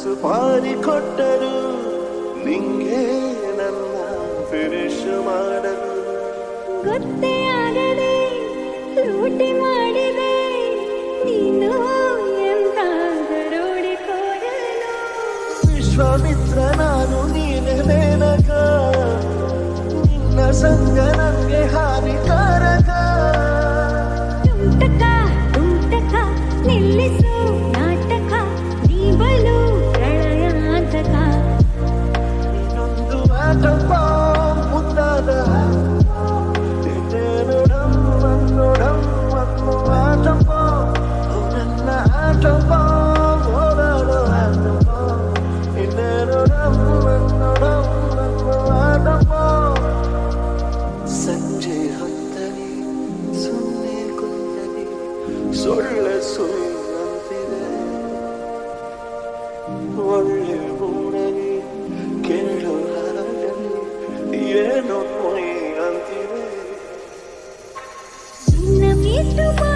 ಸುಪಾರಿ ಕೊಟ್ಟರು ನಿಂಗೆ ನನ್ನ ಫಿನಿಶ್ ಮಾಡಲು ಗೊತ್ತೇ ಆಗದೆ ಲೂಟಿ ಮಾಡಿದೆ ನೀನು ಎಂತ ದರೋಡಿಕೋರನು ವಿಶ್ವಾಮಿತ್ರ ನಾನು ನೀನೆ ಮೇನಕ ನಿನ್ನ ಸಂಗ Never need to worry.